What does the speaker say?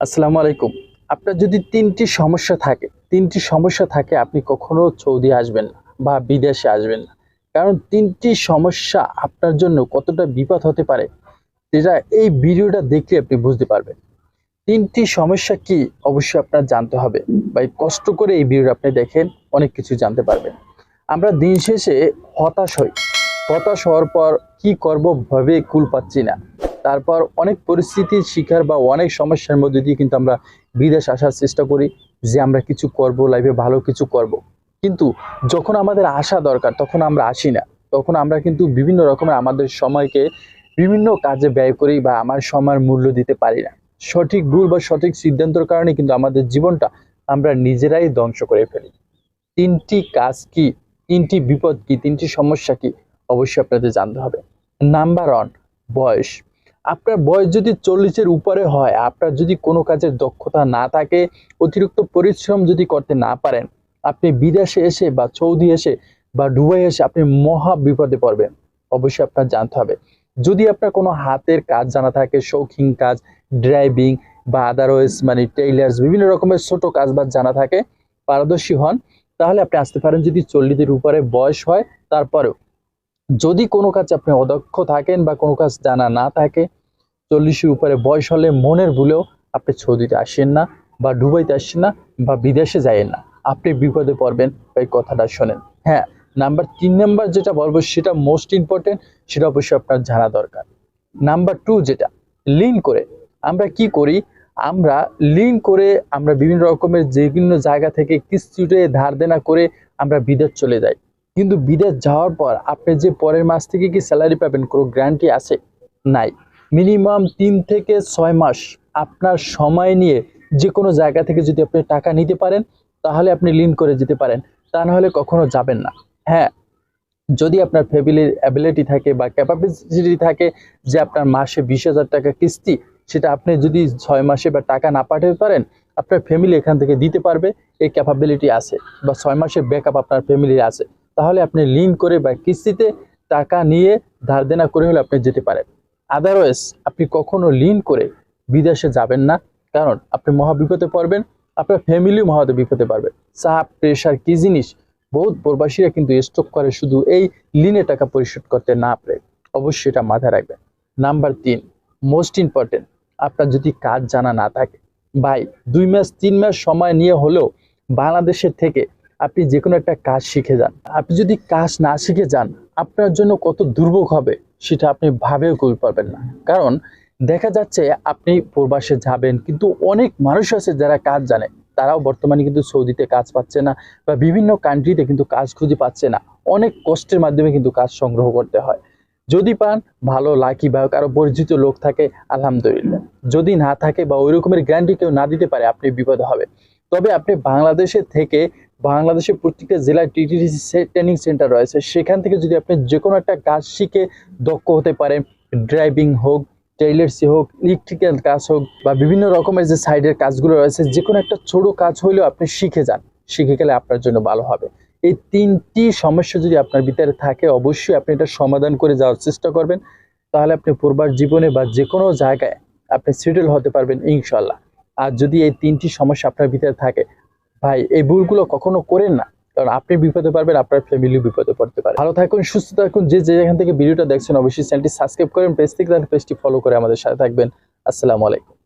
আসসালামু আলাইকুম। আপনার যদি তিনটি সমস্যা থাকে, তিনটি সমস্যা থাকে আপনি কখনো সৌদি আসবেন না বা বিদেশে আসবেন না। কারণ তিনটি সমস্যা আপনার জন্য কতটা বিপদ হতে পারে যেটা এই ভিডিওটা দেখলে আপনি বুঝতে পারবেন। তিনটি সমস্যা কি অবশ্যই আপনার জানতে হবে। বা কষ্ট করে এই ভিডিওটা আপনি দেখেন, অনেক কিছু জানতে পারবেন। আমরা দিন শেষে হতাশ হই। হতাশ হওয়ার পর কি করব ভাবে কুল পাচ্ছি না। তারপর অনেক পরিস্থিতির শিকার বা অনেক সমস্যার মধ্যে দিয়ে কিন্তু আমরা বিদেশ আসার চেষ্টা করি যে আমরা কিছু করব লাইফে ভালো কিছু করব। কিন্তু যখন আমাদের আসা দরকার, তখন আমরা আসি না। তখন আমরা কিন্তু বিভিন্ন রকমের আমাদের সময়কে বিভিন্ন কাজে ব্যয় করি বা আমার সময়ের মূল্য দিতে পারি না। সঠিক ভুল বা সঠিক সিদ্ধান্তর কারণে কিন্তু আমাদের জীবনটা আমরা নিজেরাই ধ্বংস করে ফেলি। তিনটি কাজ কি? তিনটি বিপদ কি? তিনটি সমস্যা কি? অবশ্যই আপনাদের জানতে হবে। নাম্বার ওয়ান বয়স। আপনার বয়স যদি চল্লিশের উপরে হয়, আপনার যদি কোনো কাজের দক্ষতা না থাকে, অতিরিক্ত পরিশ্রম যদি করতে না পারেন, আপনি বিদেশে এসে বা সৌদি এসে বা ডুবাই এসে আপনি মহা বিপদে পড়বেন। অবশ্যই আপনার জানতে হবে। যদি আপনার কোনো হাতের কাজ জানা থাকে, শৌখিন কাজ, ড্রাইভিং বা আদারওয়াইজ মানে টেইলার্স, বিভিন্ন রকমের ছোট কাজ বাজ জানা থাকে, পারদর্শী হন, তাহলে আপনি আসতে পারেন যদি চল্লিশের উপরে বয়স হয়, তারপরেও। যদি কোনো কাজ আপনি অদক্ষ থাকেন বা কোনো কাজ জানা না থাকে, চল্লিশের উপরে বয়স হলে মনের ভুলেও আপনি সৌদিতে আসেন না বা ডুবাইতে আসেন না বা বিদেশে যায়েন না। আপনি বিপদে পড়বেন, এই কথাটা শোনেন। হ্যাঁ নাম্বার তিন নাম্বার যেটা বলব, সেটা মোস্ট ইম্পর্টেন্ট সেটা অবশ্যই আপনার জানা দরকার। নাম্বার টু যেটা লিন করে। আমরা কি করি? আমরা লিন করে আমরা বিভিন্ন রকমের বিভিন্ন জায়গা থেকে কিস্তিতে ধার দেনা করে আমরা বিদেশ চলে যাই। কিন্তু বিদেশ যাওয়ার পর আপনি যে পরের মাস থেকে কি স্যালারি পাবেন, কোনো গ্যারান্টি আছে? নাই। মিনিমাম তিন থেকে ছয় মাস আপনার সময় নিয়ে যে কোনো জায়গা থেকে যদি আপনি টাকা নিতে পারেন, তাহলে আপনি লিন করে যেতে পারেন। তা না হলে কখনো যাবেন না। হ্যাঁ যদি আপনার ফ্যামিলির অ্যাবিলিটি থাকে বা ক্যাপাবিলিটি থাকে যে আপনার মাসে বিশ হাজার টাকা কিস্তি, সেটা আপনি যদি ছয় মাসে বা টাকা না পাঠাতে পারেন, আপনার ফ্যামিলি এখান থেকে দিতে পারবে, এই ক্যাপাবিলিটি আছে। বা ছয় মাসের ব্যাকআপ আপনার ফ্যামিলির আছে। তাহলে আপনি লিন করে বা কিস্তিতে টাকা নিয়ে ধার দেনা করে হলে আপনি যেতে পারেন। আদারওয়াইজ আপনি কখনো লিন করে বিদেশে যাবেন না। কারণ আপনি মহা বিপদে পড়বেন, আপনার ফ্যামিলিও মহা বিপদে পারবে। চাপ প্রেশার কি জিনিস? বহুত প্রবাসীরা কিন্তু স্টক করে শুধু এই লিনে টাকা পরিশোধ করতে না পারে। অবশ্যই এটা মাথায় রাখবেন। নাম্বার তিন মোস্ট ইম্পর্টেন্ট আপনার যদি কাজ জানা না থাকে। ভাই, দুই মাস, তিন মাস সময় নিয়ে হলেও বাংলাদেশের থেকে আপনি যে কোনো একটা কাজ শিখে যান। আপনি যদি কাজ না শিখে যান, আপনার জন্য কত দুর্ভোগ হবে সেটা আপনি ভাবেও করতে পারবেন না। কারণ দেখা যাচ্ছে আপনি প্রবাসে যাবেন, কিন্তু অনেক মানুষ আছে যারা কাজ জানে। তারাও বর্তমানে কিন্তু সৌদিতে কাজ পাচ্ছে না বা বিভিন্ন কান্ট্রিতে কিন্তু কাজ খুঁজে পাচ্ছে না। অনেক কষ্টের মাধ্যমে কিন্তু কাজ সংগ্রহ করতে হয়। যদি পান, ভালো লাকি বা কারও পরিচিত লোক থাকে, আলহামদুলিল্লাহ। যদি না থাকে বা ওই রকমের গ্যারান্টি কেউ না দিতে পারে, আপনি বিপদ হবে। তবে আপনি বাংলাদেশের থেকে বাংলাদেশের প্রত্যেকটা জেলায় টিটিডিসি ট্রেনিং সেন্টার রয়েছে। সেখান থেকে যদি আপনি যে কোনো একটা কাজ শিখে দক্ষ হতে পারেন ড্রাইভিং হোক টেইলার্সি হোক ইলেকট্রিক্যাল কাজ হোক বা বিভিন্ন রকমের যে সাইডের কাজগুলো রয়েছে যে কোনো একটা ছোট কাজ হলেও আপনি শিখে যান। শিখে গেলে আপনার জন্য ভালো হবে। এই তিনটি সমস্যা যদি আপনার ভিতরে থাকে, অবশ্যই আপনি এটা সমাধান করে যাওয়ার চেষ্টা করবেন। তাহলে আপনি পূর্বার জীবনে বা যে কোনো জায়গায় আপনি সেটেল হতে পারবেন ইনশাল্লাহ আর যদি এই তিনটি সমস্যা আপনার ভিতরে থাকে ভাই, এই ভুলগুলো কখনো করেন না। কারণ আপনি বিপদে পারবেন আপনার ফ্যামিলি বিপদে পড়তে পারে। ভালো থাকুন, সুস্থ থাকুন, যে যে যেখান থেকে ভিডিওটা দেখছেন, অবশ্যই চ্যানেলটি সাবস্ক্রাইব করেন পেজ থেকে পেজটি ফলো করে আমাদের সাথে থাকবেন। আসসালামু আলাইকুম।